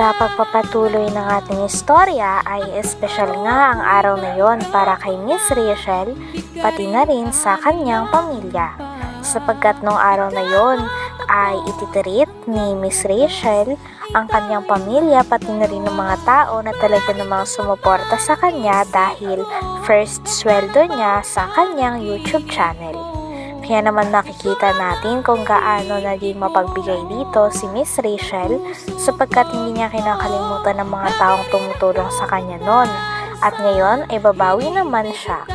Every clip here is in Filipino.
Sa pagpapatuloy ng ating istorya ay espesyal nga ang araw na yon para kay Miss Rachel pati na rin sa kanyang pamilya. Sapagkat nung araw na yon ay ititirit ni Miss Rachel ang kanyang pamilya pati na rin ng mga tao na talaga namang sumuporta sa kanya dahil first sweldo niya sa kanyang YouTube channel. Kaya naman nakikita natin kung gaano naging mapagbigay dito si Miss Rachel sapagkat hindi niya kinakalimutan ng mga taong tumutulong sa kanya noon. At ngayon ay babawi naman siya.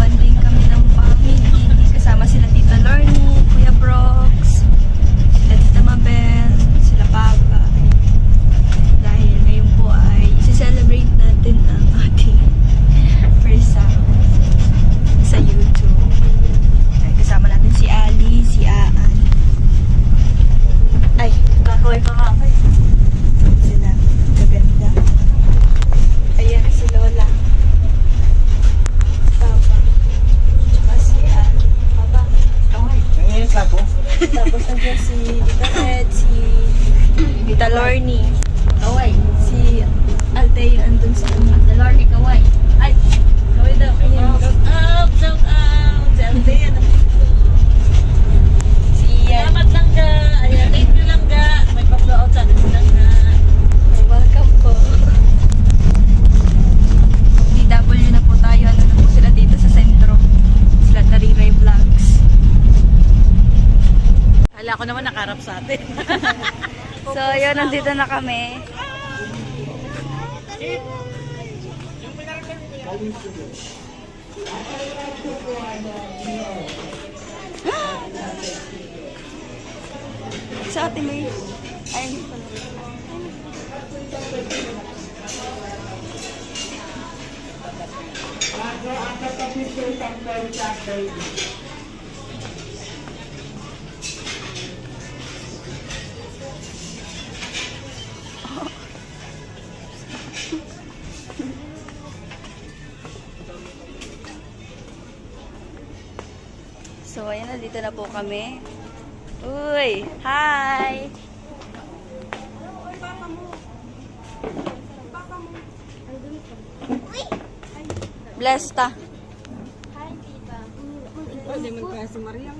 Banding kami ng family. Kasama sila Tita Lorne, Kuya Brox, sila Tita Mabel, sila Papa. Dahil ngayon po ay isi-celebrate natin ang ating first sahod sa YouTube. Ay, kasama natin si Ali, si Aan. Ay, kakaway ka nga kayo. Sila, gaganda. Ayan si Lola. Papa. Tsaka si Al. Papa. Kaway. Tapos nandiyan si Tita Red, si Tita Lorne. Kaway. Si Alteo andun sa ano. Tita Lorne, kaway. Ay! Kaway daw. Ayan. Shout out! Shout out! Si Alteo. Si Ian. Salamat lang ka. Ayan. Thank you lang ka. May pa-flow out sa atin silang na. Welcome po. DW na po tayo. Ano na po sila dito sa sentro. Sila Tariray Vlogs. Hala ko naman nakarap sa atin. So, yun, nandito na kami. Sa atin may... Ay, hindi pala. Ayan na, po kami. Uy! Hi! Bless ta. Hindi man kaya si Maria.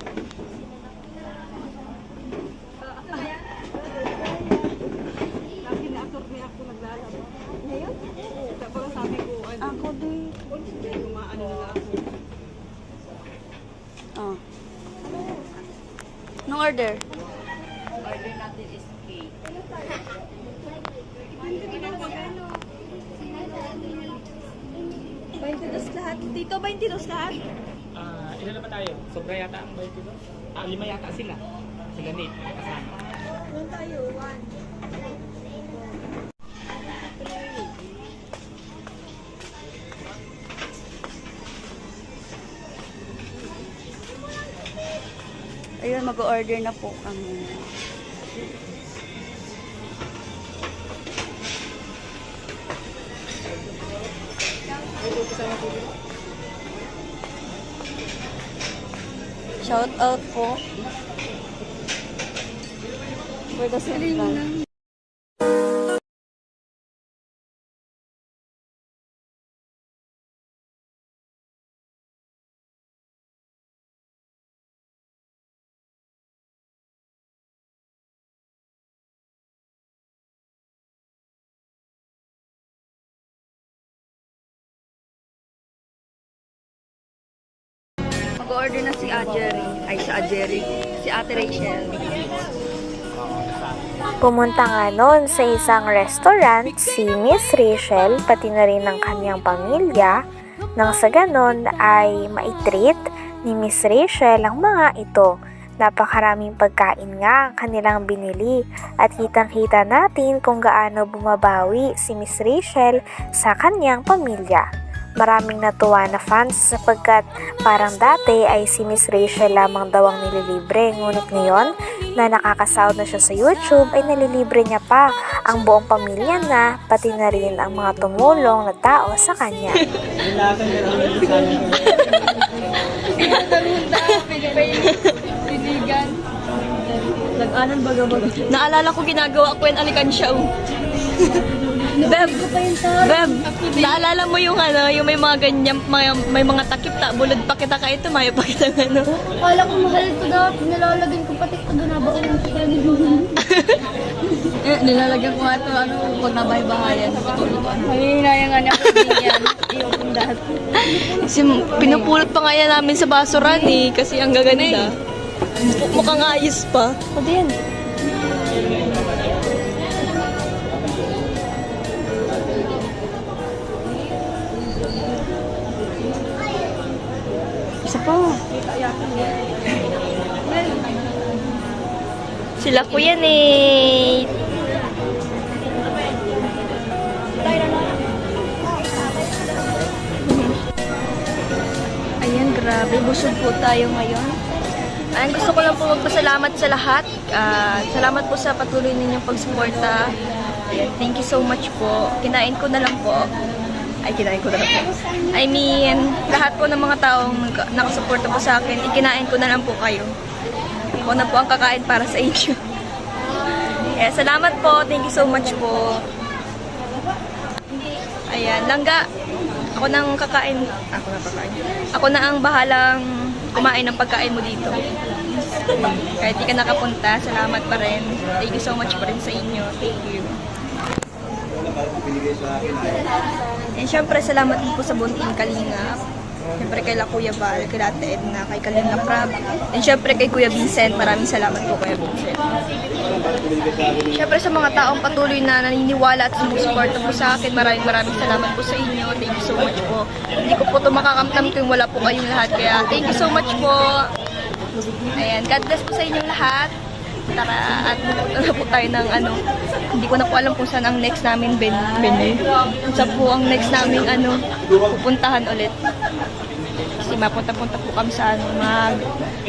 Ako din. Oh. No order. Order natin is cake. lahat. Dito, 22 lahat? Ah, ilan na ba tayo? Sobra yata ang dito? Ah, lima yata sila. Sila Nate, kasama. Doon tayo, 1. Mag-order na po kami. Shout out po. For the Central. Mag-order na si Ajeri. Ay, si Ajeri. Si Ate Rachel. Pumunta nga noon sa isang restaurant si Miss Rachel pati na rin ng kanyang pamilya nang sa ganon ay maitreat ni Miss Rachel ang mga ito. Napakaraming pagkain nga ang kanilang binili at kitang-kita natin kung gaano bumabawi si Miss Rachel sa kanyang pamilya. Maraming natuwa na fans sapagkat parang dati ay si Miss Rachel lamang daw ang nililibre ngunit ngayon na nakakasahod na siya sa YouTube ay nalilibre niya pa ang buong pamilya na pati na rin ang mga tumulong na tao sa kanya. Nag-anan baga. Naalala ko ginagawa ko yung alikansya. Beb, Beb, naalala mo yung ano, yung may mga ganyan, may, may mga takip ta, bulod pa kita ka ito, mayo pa kita ng ano. Kala ko mahal ito dati. Nilalagyan ko pati ito doon habang yung Eh, nilalagyan ko nga ito, ano, pag nabay-bahayan, napatulog ko. Ay, nayang anak ko din yan. Iyong dati. Kasi pinupulot pa nga yan namin sa basuran eh, kasi ang gaganda. Mukhang ayos pa. O din. Pa. Sila kuya Nate. Ayan, grabe. Busog po tayo ngayon. Ayan, gusto ko lang po magpasalamat sa lahat. Ah, salamat po sa patuloy ninyong pagsuporta. Thank you so much po. Kinain ko na lang po. Ay, kinain ko na lang po. I mean, lahat po ng mga taong nakasuporta po sa akin, ikinain ko na lang po kayo. Ako na po ang kakain para sa inyo. Kaya salamat po. Thank you so much po. Ayan, langga. Ako nang kakain. Ako na kakain. Ako na ang bahalang kumain ng pagkain mo dito. Kahit di ka nakapunta, salamat pa rin. Thank you so much pa rin sa inyo. Thank you. And syempre, salamat din po sa Bunting Kalingap. Syempre kay La Kuya Val, kay Ate Edna, kay Kalinga Prab. And syempre kay Kuya Vincent, maraming salamat po Kuya Vincent. Syempre sa mga taong patuloy na naniniwala at sumusuporta po sa akin, maraming maraming salamat po sa inyo. Thank you so much po. Hindi ko po ito makakamtam kung wala po kayong lahat. Kaya thank you so much po. Ayan, God bless po sa inyong lahat. Tara, at pupunta po tayo ng ano, hindi ko na po alam kung saan ang next namin ben venue. Sa po ang next namin ano, pupuntahan ulit. Kasi mapunta-punta po kami sa ano, mag,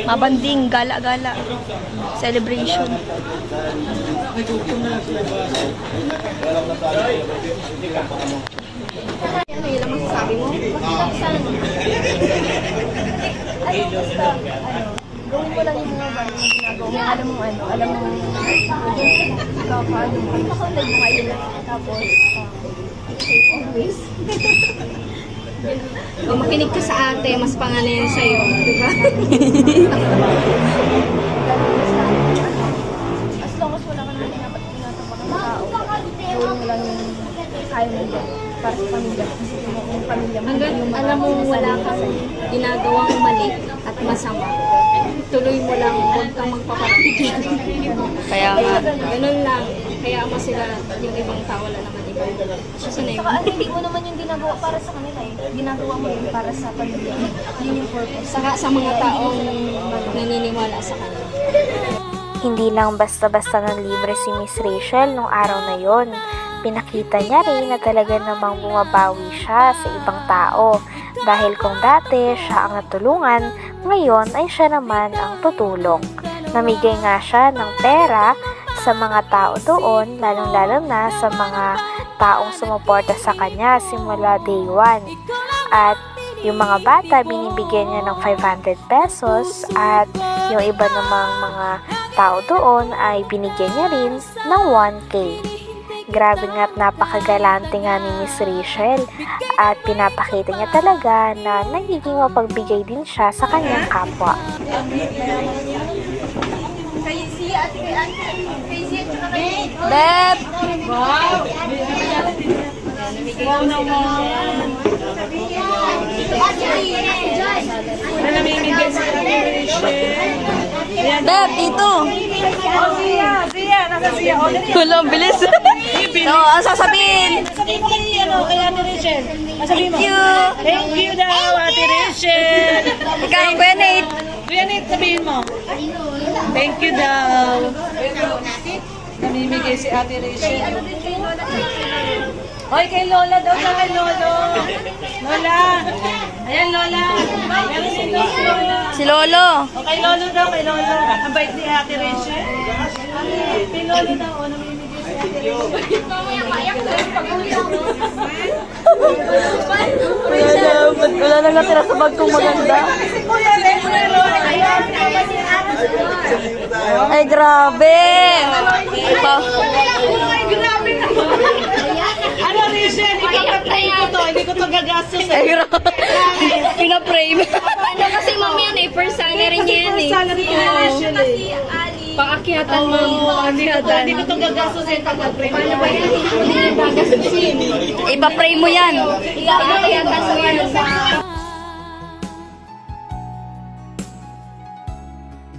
mabanding, gala-gala, celebration. Ano yun ang masasabi mo? Ay, gawin mo lang yung mga bagay na ginagawa mo. Alam mo ano, alam mo, ikaw pa, ano, pagkakulad mo ngayon. Tapos, uh, always. Kung makinig ka sa ate, mas pangalan yan sa'yo. Di ba? As long as wala ka naman dapat tinatapak ng tao, gawin mo lang yung kaya mo dyan para sa pamilya. Kasi yung pamilya mo, Hanggang yung alam mo wala kang ginagawang mali at masama. Tuloy mo lang, huwag kang magpapatigil. Kaya nga. Ganun lang. Kaya mo sila yung ibang tao, wala naman iba. Na yun. Saka ano, hindi mo naman yung ginagawa para sa kanila eh. Ginagawa mo yun para sa pamilya. Yun yung purpose. Saka sa mga taong naniniwala sa kanya. Hindi lang basta-basta ng libre si Miss Rachel nung araw na yon. Pinakita niya rin na talaga namang bumabawi siya sa ibang tao. Dahil kung dati siya ang natulungan, ngayon ay siya naman ang tutulong. Namigay nga siya ng pera sa mga tao doon, lalong-lalo na sa mga taong sumuporta sa kanya simula day one. At yung mga bata, binibigyan niya ng 500 pesos at yung iba namang mga tao doon ay binigyan niya rin ng 1K. Grabe nga at napakagalante nga ni Miss Rachel at pinapakita niya talaga na nagiging mapagbigay din siya sa kanyang kapwa. Beb! Rachel. Beb, dito. Ang bilis. So, ang sasabihin? Thank you. Thank you daw, Ate Rachel. Ikaw, Bennett. Kuya Nate, sabihin mo. Thank you daw. Namimigay si Ate Rachel. Hoy, kay Lola daw sa kay Lolo. Lola. Ayan, Lola. Ayan si Lola. Si Lolo. O kay Lolo daw, kay Lolo. Ang bait ni Ate Rachel. Kay Lolo daw, o namimigay si Ate Rachel. Wala nang natira sa bag kong maganda. Ay, grabe. Pa- Ano, Ipapatay ko to. Hindi ko to gagastos eh. Ay, grabe. Pinaprame. Ano kasi mami yan eh, first salary niya yan eh. Salary ko eh. Paakyatan mo, paakyatan. Hindi ko to gagastos eh. Pag-print. Ipaprame mo yan. Paakyatan mo yan.